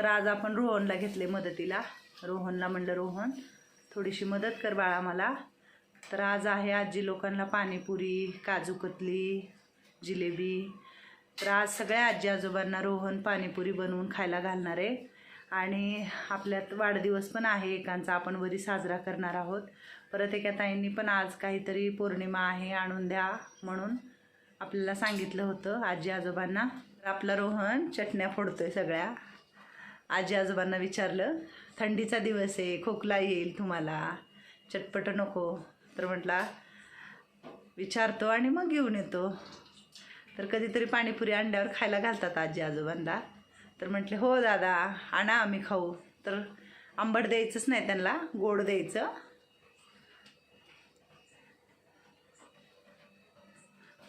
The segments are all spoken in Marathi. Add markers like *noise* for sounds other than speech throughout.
तर आज आपण रोहनला घेतले मदतीला. रोहनला म्हणलं रोहन थोडीशी मदत कर बाळा मला. तर आज आहे आजी लोकांना पाणीपुरी काजू कतली जिलेबी. तर आज सगळ्या आजी आजोबांना रोहन पाणीपुरी बनवून खायला घालणार आहे. आणि आपल्यात वाढदिवस पण आहे एकांचा आपण वरी साजरा करणार आहोत. परत एका ताईंनी पण आज काहीतरी पौर्णिमा आहे आणून द्या म्हणून आपल्याला सांगितलं होतं आजी आजोबांना. आपला रोहन चटण्या फोडतोय सगळ्या. आजी आजोबांना विचारलं थंडीचा दिवस आहे खोकला येईल तुम्हाला? चटपट नको. तर म्हटला विचारतो आणि मग घेऊन येतो. तर कधीतरी पाणीपुरी अंड्यावर खायला घालतात आजी आजोबांना. तर म्हटले हो दादा आणा आम्ही खाऊ. तर आंबट द्यायचंच नाही त्यांना गोड द्यायचं.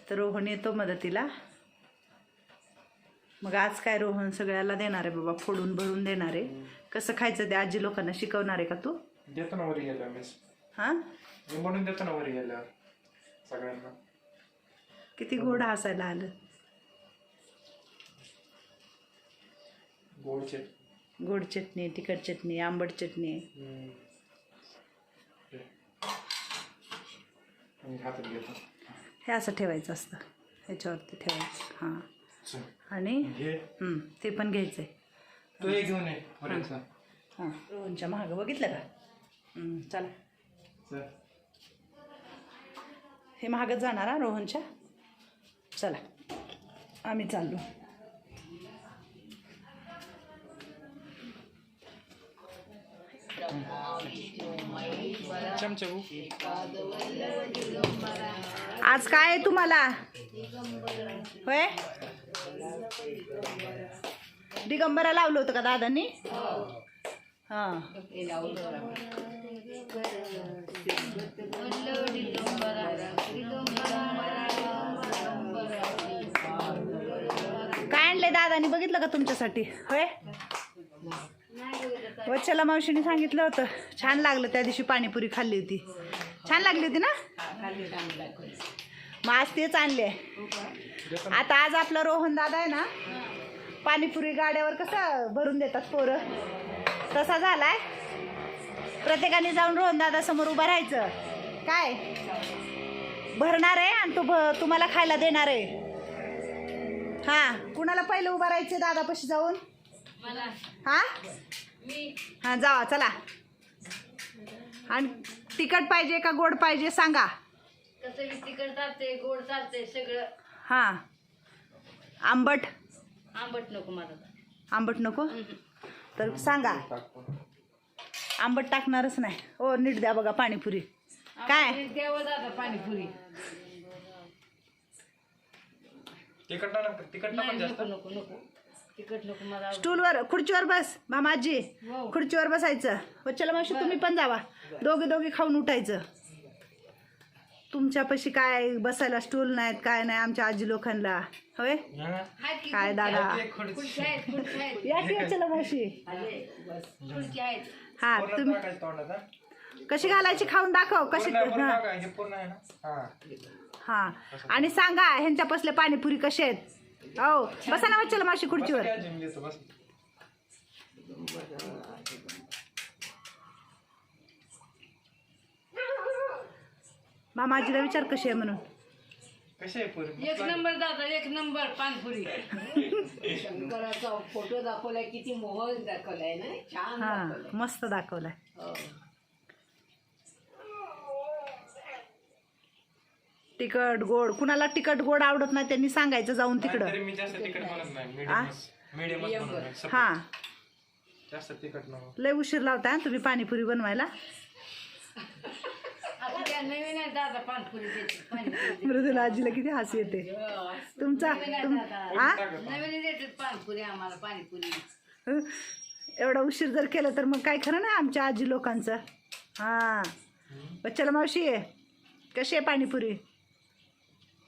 तर रोहन येतो मदतीला. मग आज काय रोहन सगळ्याला देणार आहे बाबा फोडून भरून देणार आहे. कसं खायचं ते आजी लोकांना शिकवणार आहे का तू? देतो ना वरी गेल्यावर मिस हां? मी म्हणून देतो ना वरी गेल्यावर सगळ्यांना. किती गोड हसायला आलं. गोडचे गोड चटणी तिखट चटणी आंबट चटणी. हम्म. हे. मी हातात घेतो. हे असं ठेवायचं असतं. ह्याच्यावरती ठेवायचं. हां. आणि? ते पण घ्यायचं आहे तू हे घेऊन हां. रोहनच्या महाग बघितलं का? चला. हे महागच जाणार हा रोहनच्या? चला. आम्ही चाललो. आज काय आहे तुम्हाला? होय? दिगंबरा लावलं होतं का दादांनी? हां. काय आणले दादानी? बघितलं का तुमच्यासाठी? होय? वच्छला मावशीने सांगितलं होतं. छान लागलं त्या दिवशी पाणीपुरी खाल्ली होती. छान लागली होती ना? मग आज तेच आणले. आता आज आपला रोहन दादा आहे ना पाणीपुरी गाड्यावर कसं भरून देतात पोरं. तसा झालाय. प्रत्येकाने जाऊन रोहन दादा समोर उभं राहायचं. काय? भरणार आहे आणि तो भ तुम्हाला खायला देणार आहे. हां कुणाला पहिलं उभं राहायचं दादापाशी जाऊन? हां? हां जावा चला. आणि तिखट पाहिजे का गोड पाहिजे सांगा. कसं तिखट चालते गोड चालते सगळं. हां. आंबट? आंबट नको मला. आंबट नको? तर सांगा. आंबट टाकणारच नाही. ओ नीट द्या बघा पाणीपुरी. काय? द्यावं दादा पाणीपुरी. तिखट ना तिखट ना नाही पण जास्त. नको नको नको. तिखट नको मला. आवडत. स्टूलवर खुर्चीवर बस मामाजी. हो. खुर्चीवर बसायचं. वच्चला मावशी तुम्ही पण जावा. दोघे दोघे खाऊन उठायचं. तुमच्यापाशी काय बसायला स्टूल नाहीत काय नाही आमच्या आजी लोकांना होय? हा. काय दादा? या की. खुर्ची आहेत. हा तुम्ही? कशी घालायची खाऊन दाखव कशी हा टाका, हे. पूर्ण आहे ना? हा. हा. आणि सांगा ह्यांच्या पसले पाणीपुरी कशी आहेत? हो बसा ना मावशी बस खुर्चीवर बस मामाजीला विचार कशी आहे म्हणून. कशी आहे पुरी एक नंबर दादा एक नंबर पाणपुरी शंकराचा फोटो दाखवलाय किती मोहन दाखवलाय ना छान हा दाखवलाय. मस्त दाखवलाय. हो. तिखट गोड कुणाला तिखट गोड आवडत नाही त्यांनी सांगायचं जाऊन तिकडं. तरी मी जास्त तिखट म्हणत नाही. हा? नाही. हा. जास्त तिखट नको. लय उशीर लावता तुम्ही पाणीपुरी बनवायला. नवीन आहे दादा पाणपुरी देते पाणीपुरी मृदुला आजीला किती हसी येते. तुमचा तुम हा नवीन देते पाणपुरी आम्हाला पाणीपुरी. एवढा उशीर जर केलं तर मग काय खरं ना आमच्या आजी लोकांचं? हा. बच्चाला मावशी आहे कशी आहे पाणीपुरी?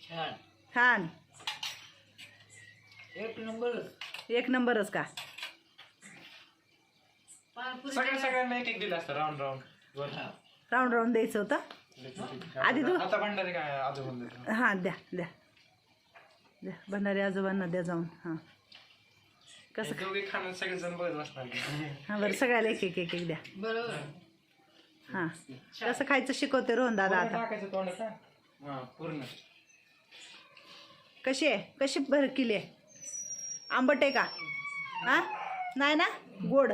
छान. छान. एक नंबर. एक नंबरच का? पाणपुरी सगळ्या सगळ्यांना एक एक दिलं असतं राऊंड राऊंड राऊंड राऊंड द्यायचं होतं? आधी तू- आता भंडारी काय आजोबा देतो. हां द्या द्या. द्या भंडारी आजोबांना द्या जाऊन हां. कसं दोघे खाणं सगळे जण बघत बसणार हा बरं सगळ्याला एक एक एक एक द्या. बरोबर. हा. कसं खायचं शिकवते रोहन दादा आता. टाकायचं? हा? पूर्ण. कशी आहे? कशी भर किली आहे? आंबट आहे का? हा? नाही ना? गोड.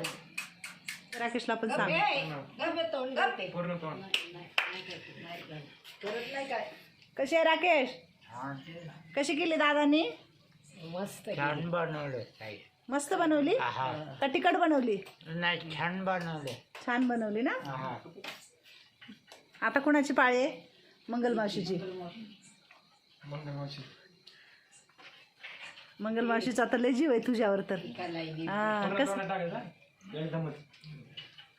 राकेशला पण सांग. तोंड पूर्ण तोंड. करत नाही काय कशी आहे राकेश? कशी केली दादानी? मस्त छान बनवलं ताई. मस्त बनवली? हा का तिखट बनवली? नाही छान बनवले. छान बनवली ना? हा आता कोणाची पाळी आहे? मंगलमावशीची मग मावशी. मंगलमावशीचा तर लय जीव आहे तुझ्यावर तर. हा कस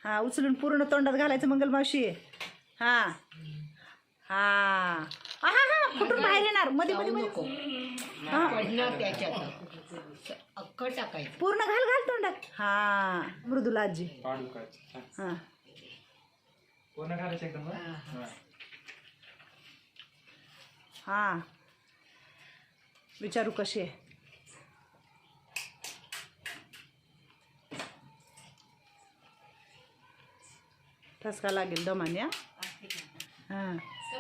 हा? उचलून पूर्ण तोंडात घालायचं मंगलमावशी हा. हा. हा हा कुठून बाहेर येणार? मध्ये मध्ये मध्ये. हा. पडणार त्याच्यात. अक्क टाकायचं. पूर्ण घाल घाल तोंडात. हा. मृदुला आजी. पाडू हा. हा. पूर्ण घालायचं एकदम हा? हा. हा. विचारू कशी आहे? ठसका लागेल दमाने हा.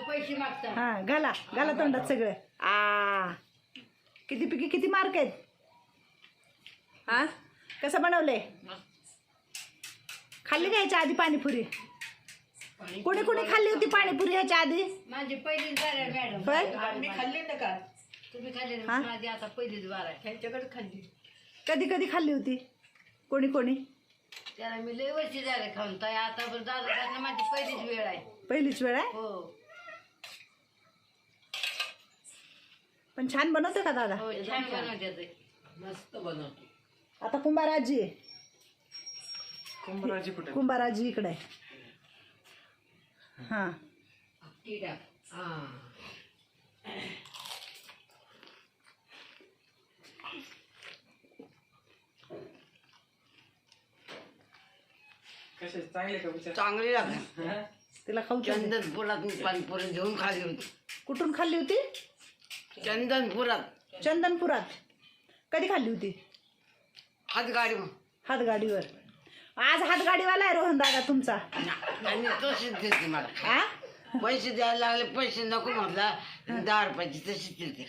पैसे मागतात. हा घाला घाला तोंडात सगळं. आ किती पिकी किती मार्क आहेत? हा? कसं बनवले खाल्ली का ह्याच्या आधी पाणीपुरी? कोणी कोणी खाल्ली होती पाणीपुरी ह्याच्या आधी? माझी पहिलीच बार आहे मॅडम. होय? मी खाल्ली ना का? तुम्ही खाल्ली ना, हा? माझी आता पहिलीच बार आहे. त्यांच्याकडे खाल्ली. कधी कधी खाल्ली होती? कोणी कोणी? त्याला मी लय वर्ष झाले खाऊन ताई. आता खाणं माझी पहिलीच वेळ आहे. पहिलीच वेळ आहे? हो. पण छान बनवते का दादा? हो छान बनवते ते. मस्त बनवते. आता कुंभाराजी. आहे कुंभाराची कुठे? कुंभाराजी इकडे. आहे हां. ती टाक. हा. कसे? चांगले का विचार? चांगली लागते हा? तिला खाऊ मी पाणीपुरी घेऊन खाली होती. कुठून खाल्ली होती? चंदनपुरात. चंदनपुरात. कधी खाल्ली होती? हातगाडी हातगाडीवर. आज हातगाडीवाला आहे रोहन दादा तुमचा. आणि तशीच देते मला. आ? पैसे द्यायला लागले पैसे नको म्हटला. दहा रुपयाची तशीच देते.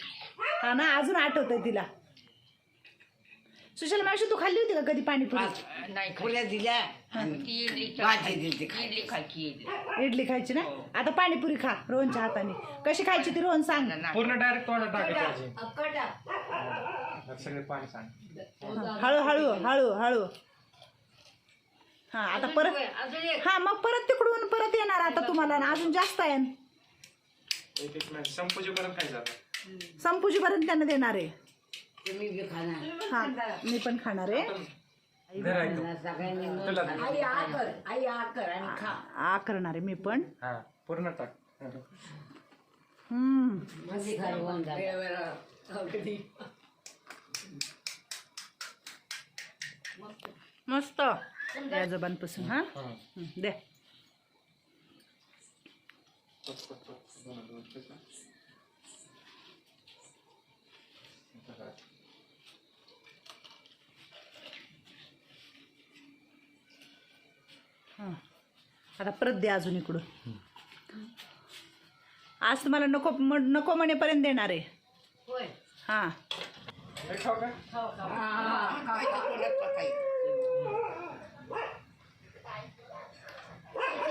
हा ना अजून आठवतंय तिला. सुशल मावशी तू खाल्ली होती का कधी पाणीपुरी? नाही फुल्या दिल्या भाजी दिली इडली खायची. इडली खायची ना? आता पाणीपुरी खा रोहनच्या हाताने. कशी खायची ती रोहन सांग. पूर्ण डायरेक्ट तोंडात टाकायचं आजी. अक्क टाक आता सगळे पाणी सांग. हळू हळू हळू हळू. हा आता परत अजून एक. हा मग परत तिकडून परत येणार आता तुम्हाला ना. अजून जास्त आहे. एक एक मिनिट. संपूजीपर्यंत खायचं आता संपूजीपर्यंत त्यांना देणार आहे. तुम्ही बी खाणार. हा मी पण खाणार आहे. धरा एकदम. सगळ्यांनी तुला आई आ कर. आई आ कर आणि खा. आ करणार आहे मी पण. हा पूर्ण टाक. हा. हम्म. मध्ये खाली होऊन जातं. वेळेवर अगदी. मस्त. या जबानपासून हा? हा. हं, द्या पच, पच, पच. दोन, दोन, पच. धरा. हं. आता परत द्या अजून इकडून. आज तुम्हाला नको म- नको म्हणेपर्यंत देणार आहे. होय. हा.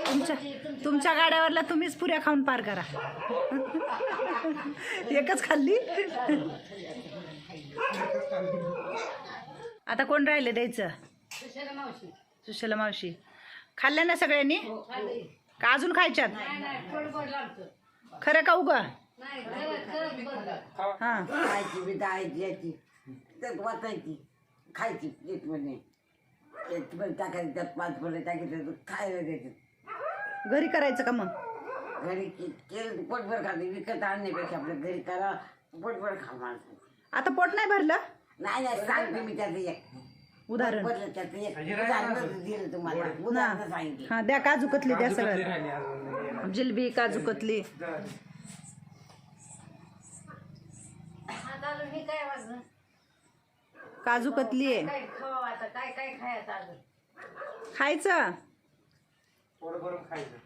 तुमच्या तुमच्या गाड्यावरला तुम्हीच पुऱ्या खाऊन पार करा. एकच खाल्ली? आता कोण राहिले द्यायचं? सुशला मावशी. खाल्ल्या ना सगळ्यांनी? खाली का अजून खायच्यात? खरं का उगा. हा. खायची बी याची त्यात वाचायची खायची टाकायची त्यात पाच फुलं टाकायचं तर खायला द्यायचं. घरी करायचं का मग? घरी के- केलं पोटभर खाते विकत आणण्यापेक्षा आपल्या घरी करा पोटभर खा माणसं. आता पोट नाही भरलं? नाही नाही सांगते मी त्याचं एक. उदाहरण. हे दिलं तुम्हाला. उदाहरण सांगितलं. हा द्या काजू कतली द्या सगळं. जिलबी काजू कतली धरा. आता अजून हे काय वाजलं काजू कतली. आहे काय खावा आता काय काय खायचं? अजून खायचं खायचं.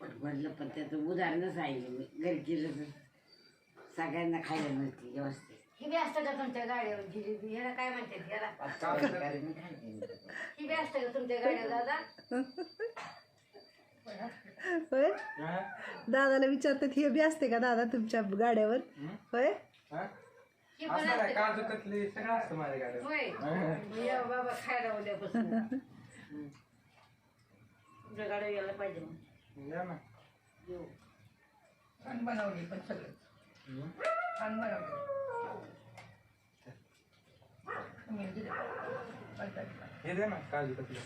पण म्हटलं पण त्याचं उदाहरणच सांगितलं मी. घरी केलं तर सगळ्यांना खायला मिळते व्यवस्थित. ही बी असतं का तुमच्या गाडीवर जिलेबी काय म्हणतात ह्याला कारण मी खायचे ही बी असतं का तुमच्या गाडीवर दादा? होय? हा? दादाला विचारतात हे बी असते का दादा तुमच्या गाड्यावर? होय? हा? पण असं नाही असते का? काजू कतली सगळं असतं माझ्या गाडीत होय. या बाबा खायला उद्यापासून. तुमच्या गाडीवर यायला पाहिजे मग. या ना. येऊ. बनवली पण सगळं. हे दे ना काजू कतली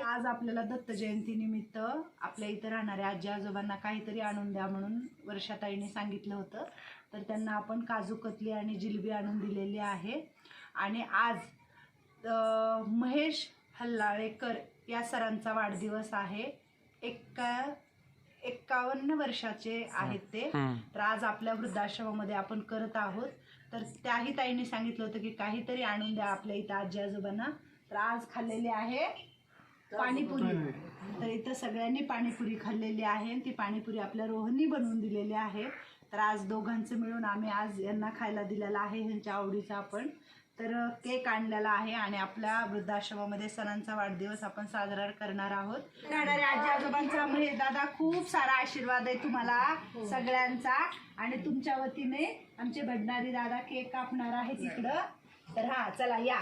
आज आपल्याला दत्त जयंती निमित्त आपल्या इथं राहणाऱ्या आजी आजोबांना काहीतरी आणून द्या म्हणून वर्षाताईने सांगितलं होतं. तर त्यांना आपण काजू कतली आणि जिलबी आणून दिलेली आहे. आणि आज महेश हल्लाळेकर या सरांचा वाढदिवस आहे. एक्का एक्कावन्न वर्षाचे आहेत ते. तर आज आपल्या वृद्धाश्रमामध्ये आपण करत आहोत. तर त्याही ताईंनी सांगितलं होतं की काहीतरी आणून द्या आपल्या इथं आजी आजोबांना. तर आज खाल्लेली आहे पाणीपुरी. तर इथं सगळ्यांनी पाणीपुरी खाल्लेली आहे आणि ती पाणीपुरी आपल्या रोहननी बनवून दिलेली आहे. तर आज दोघांचं मिळून आम्ही आज यांना खायला दिलेला आहे ह्यांच्या आवडीचा आपण. तर केक आणलेला आहे आणि आपल्या वृद्धाश्रमामध्ये सणांचा वाढदिवस आपण साजरा करणार आहोत. राहणाऱ्या आजी आजोबांचा महेश दादा खूप सारा आशीर्वाद आहे तुम्हाला सगळ्यांचा. आणि तुमच्या वतीने आमचे भंडारी दादा केक कापणार आहेत इकडं. तर हा चला या.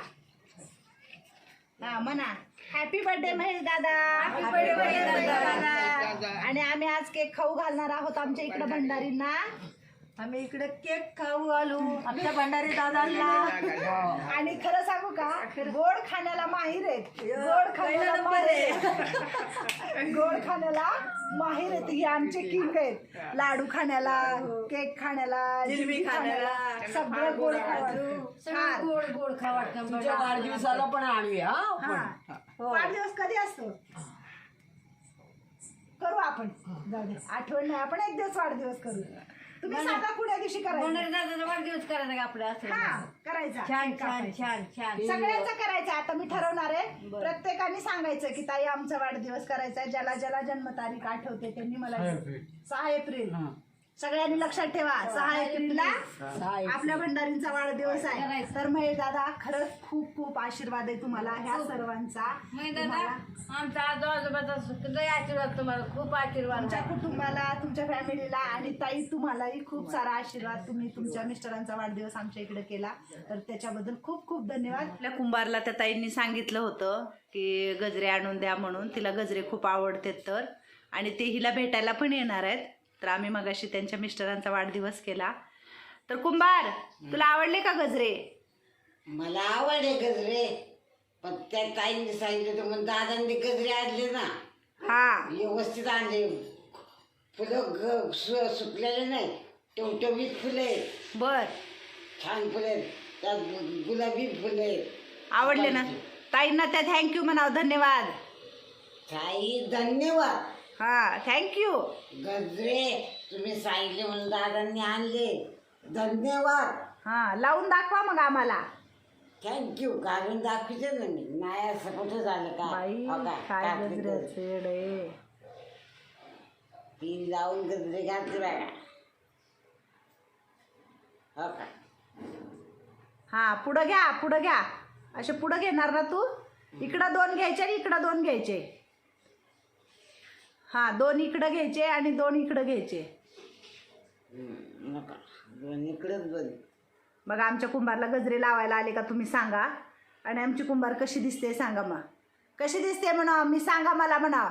हा म्हणा. हॅपी बर्थडे महेश दादा. हॅपी बर्थडे दादा. आणि आम्ही आज केक खाऊ घालणार आहोत आमच्या इकडं भंडारींना. आम्ही इकडे केक खाऊ घालू आमच्या भंडारी दादांना. *laughs* आणि खरं सांगू का गोड खाण्याला माहीर आहेत. गोड खाण्याला माहीर आहेत. गोड खाण्याला माहीर आहेत. ही आमचे किंग आहेत. लाडू खाण्याला केक खाण्याला जिलबी खाण्याला. सगळं गोड खाऊ सगळं गोड गोड खा वाटतं तुझ्या वाढदिवसाला पण आणूया हा. आपण. हा. वाढदिवस कधी असतो? करू आपण. जाऊ दे. आठवण नाही. आपण एक दिवस वाढदिवस करू. तुम्ही सांगा पुढ्या दिवशी करायचं. दादाचा वाढदिवस करायचा का आपला? असं हा करायचा. छान केक छान कापायचा. छान छान. सगळ्यांचा करायचा. आता मी ठरवणार आहे. प्रत्येकाने सांगायचं की ताई आमचा वाढदिवस करायचा आहे. ज्याला ज्याला जन्मतारीख आठवते त्यांनी मला सहा एप्रिल. सगळ्यांनी लक्षात ठेवा. सहा एप्रिलला आपल्या भंडारींचा वाढदिवस आहे. तर महेश दादा खरंच खूप खूप आशीर्वाद आहे तुम्हाला ह्या सर्वांचा. आमचा आजो आजोबाचा लय आशीर्वाद तुम्हाला खूप आशीर्वाद तुमच्या कुटुंबाला तुमच्या फॅमिलीला आणि ताई तुम्हालाही खूप सारा आशीर्वाद तुम्ही तुमच्या मिस्टरांचा वाढदिवस आमच्या इकडे केला. तर त्याच्याबद्दल खूप खूप धन्यवाद. आपल्या कुंभारला त्या ताईंनी सांगितलं होतं की गजरे आणून द्या म्हणून तिला गजरे खूप आवडते तर. आणि ते हिला भेटायला पण येणार आहेत. तर आम्ही मगाशी त्यांच्या मिस्टरांचा वाढदिवस केला. तर कुंभार तुला आवडले का गजरे? मला आवडले गजरे. पण त्या ताईंनी सांगितलं होतं मग दादांनी गजरे आणले ना. हा. व्यवस्थित आणले. फुलं ग सु सुकलेले नाही टवटवीत फुले. बर. छान फुले. त्यात गु- गुलाबी फुले. आवडले ना? ताईंना त्या थँक्यू म्हणावं. धन्यवाद. ताई धन्यवाद. हा थँक्यू गजरे तुम्ही सांगितले म्हणून दादांनी आणले. धन्यवाद. हा लावून दाखवा मग आम्हाला. थँक्यू घालून दाखवते ना मी. नाही असं कुठं झालं हो? काय ती लावून गजरे घातले बघा. हो का? हा पुढं घ्या पुढं घ्या. असे पुढं घेणार ना तू? इकडं दोन घ्यायचे आणि इकडं दोन घ्यायचे. हा दोन इकडं घ्यायचे आणि दोन इकडं घ्यायचे. हम्म, नका. दोन इकडेच मग आमच्या कुंभारला गजरे लावायला आले का तुम्ही सांगा. आणि आमची कुंभार कशी दिसते सांगा मग. कशी दिसते म्हणा मी सांगा मला म्हणा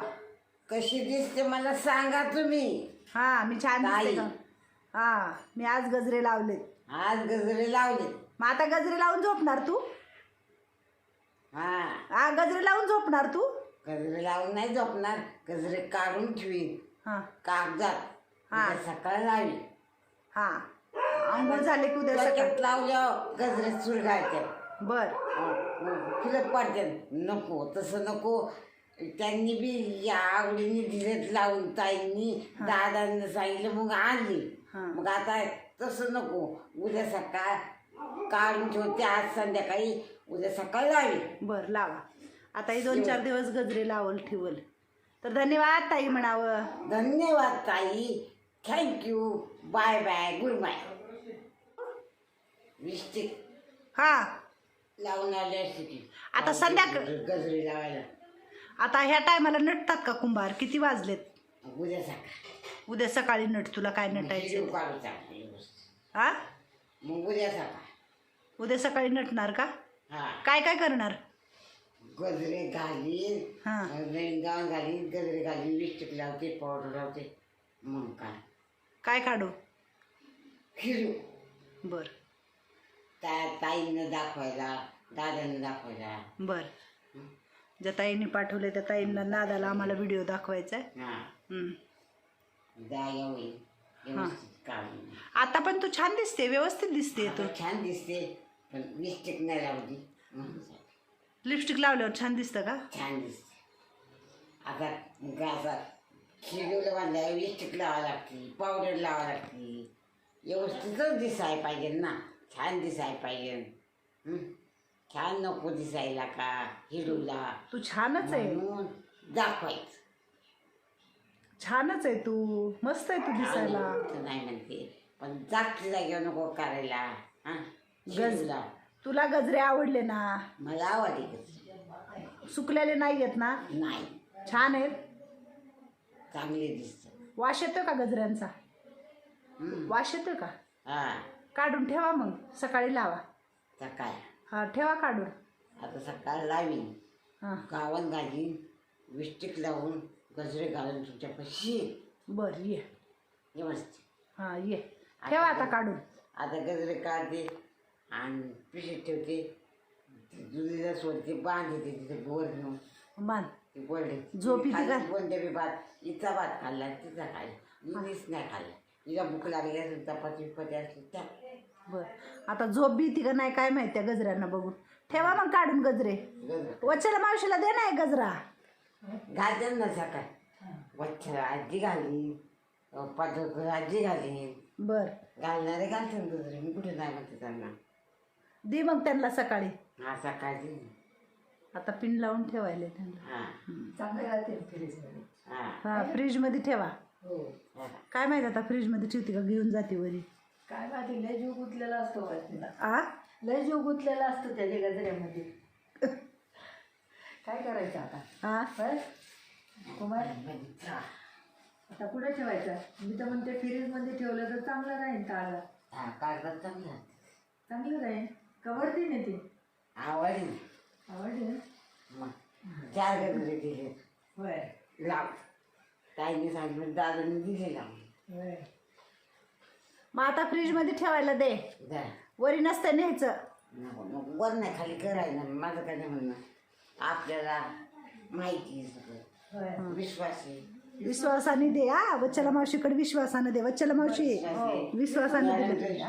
कशी दिसते मला सांगा तुम्ही. हा मी छान दिसते ताई. का? हा मी आज गजरे लावलेत. आज गजरे लावले. मग आता गजरे लावून झोपणार तू? हा. हा गजरे लावून झोपणार तू? गजरे लावून नाही झोपणार. गजरे काढून ठेवी हा. कागदात. हा. उद्या सकाळ लावी हा. आंघोळ झाले की उद्या सकाळ? डोक्यात लावल्यावर गजरे चुरगायचे बर. फुलं पडते. नको तसं नको. त्यांनी बी या आवडीने दिलेत लावून ताईंनी. दादांनी सांगितलं मग आणली. हा. मग आता तसं नको. उद्या सकाळ काढून ठेवते. आज संध्याकाळी उद्या सकाळी लावी बर लावा. आता ही दोन चार दिवस गजरे लावल ठेवल तर धन्यवाद ताई म्हणावं. धन्यवाद ताई. Thank you bye bye good bye हा. लावून आले असते की आता संध्याकाळ गजरी लावायला. आता ह्या टायमाला नटतात का कुंभार? किती वाजलेत? उद्या सकाळ. उद्या सकाळी नट. तुला काय नटायचं. हा? मग उद्या सकाळ. उद्या सकाळी नटणार का? हा. काय काय करणार? गजरे घालीन हा. नवीन गाऊन घालीन गजरे घालीन लिपस्टिक लावते पावडर लावते. मग काय? काय काढू? हिरो बर. त्या ताईनं दाखवायला दादानं दाखवायला. बर. ज्या ताईंनी पाठवले त्या ताईंना नादाला आम्हाला व्हिडिओ दाखवायचा आहे हा. हम्म. जागा होईल व्यवस्थित काढून आता पण तू छान दिसते व्यवस्थित दिसते तू. आता छान दिसते पण लिपस्टिक नाही लावली. म्हणून लिपस्टिक लावल्यावर छान दिसतं का? छान दिसते. आता गाचा खिडूला बांधायला लिपस्टिक लावा लागते पावडर लावा लागते व्यवस्थितच दिसायला पाहिजे ना. छान दिसायला पाहिजे? छान नको दिसायला का हिडूला तू छानच आहे. म्हणून दाखवायचं. छानच आहे तू. मस्त आहे तू दिसायला. नाही म्हणते. पण जागच्या जागेवर नको करायला. हा? गज हिडूला तुला गजरे आवडले ना? मला आवडते सुकलेले नाही आहेत ना? नाही. छान आहेत. चांगले दिसत वास येतोय का गजऱ्यांचा? वास येतोय का? हा. काढून ठेवा मग. सकाळी लावा. सकाळ. हा ठेवा काढून. आता सकाळ लावीन. हां. गावन घालीन. विस्टिक लावून गजरे घालून तुमच्या पशी बर ये. व्यवस्थित हां ये. ठेवा आता काढून. आता गजरे काढते. आणि पिशीत ठेवते. जुलीला सोडते बांधते तिथे गोर घेऊन मान ती बोलले झोप येते का? कोणत्या बी भात. इचा भात खाल्ला तिचा खाल्ला. मीच नाही खाल्ला. तिला भूक लागली असेल चपाती बिपाती असली त्या बर. आता झोप भीती का नाही काय माहिती त्या गजऱ्यांना बघून. ठेवा मग काढून गजरे. गजरे. वच्छला मावशीला दे ना एक गजरा. घालते ना सकाळ. वच्छ आजी घाली पाठवकर आजी घाली बर. घालणारे घालते ना गजरे. मी कुठे नाही म्हणते त्यांना. दे मग त्यांना सकाळी. हा सकाळची आता पिन लावून ठेवायला त्यांना. हा. चांगले राहते फ्रीजमध्ये हा. हा फ्रीजमध्ये ठेवा. हो. हा. काय माहीत आता फ्रीजमध्ये ठेवते का घेऊन जाते वरी. काय माहिती लय जीव गुंतलेला असतो बाई तिला. आ? लय जीव गुंतलेला असतो त्याच्या गजऱ्यामध्ये. काय करायचं आता? हा? कुमार? आता कुठे ठेवायचं? मी तर म्हणते फ्रीजमध्ये ठेवलं तर चांगलं राहील ताळा हा कागदात चांगला चांगलं राहील कवरती नाही ती? आवडली. आवडली ना? मग चार गजरे दिले. होय. लाव. ताईने सांगितलं दादाने दिले लावून होय. मग आता फ्रीजमध्ये ठेवायला दे. वरी नसतं न्यायचं. नको नको. वर नाही खाली करायला माझं काय नाही म्हणणं. आपल्याला माहिती आहे सगळं. होय. विश्वास. आहे विश्वासाने दे हा. वच्छला मावशीकडे विश्वासाने दे. वच्छला मावशी विश्वासाने दिले.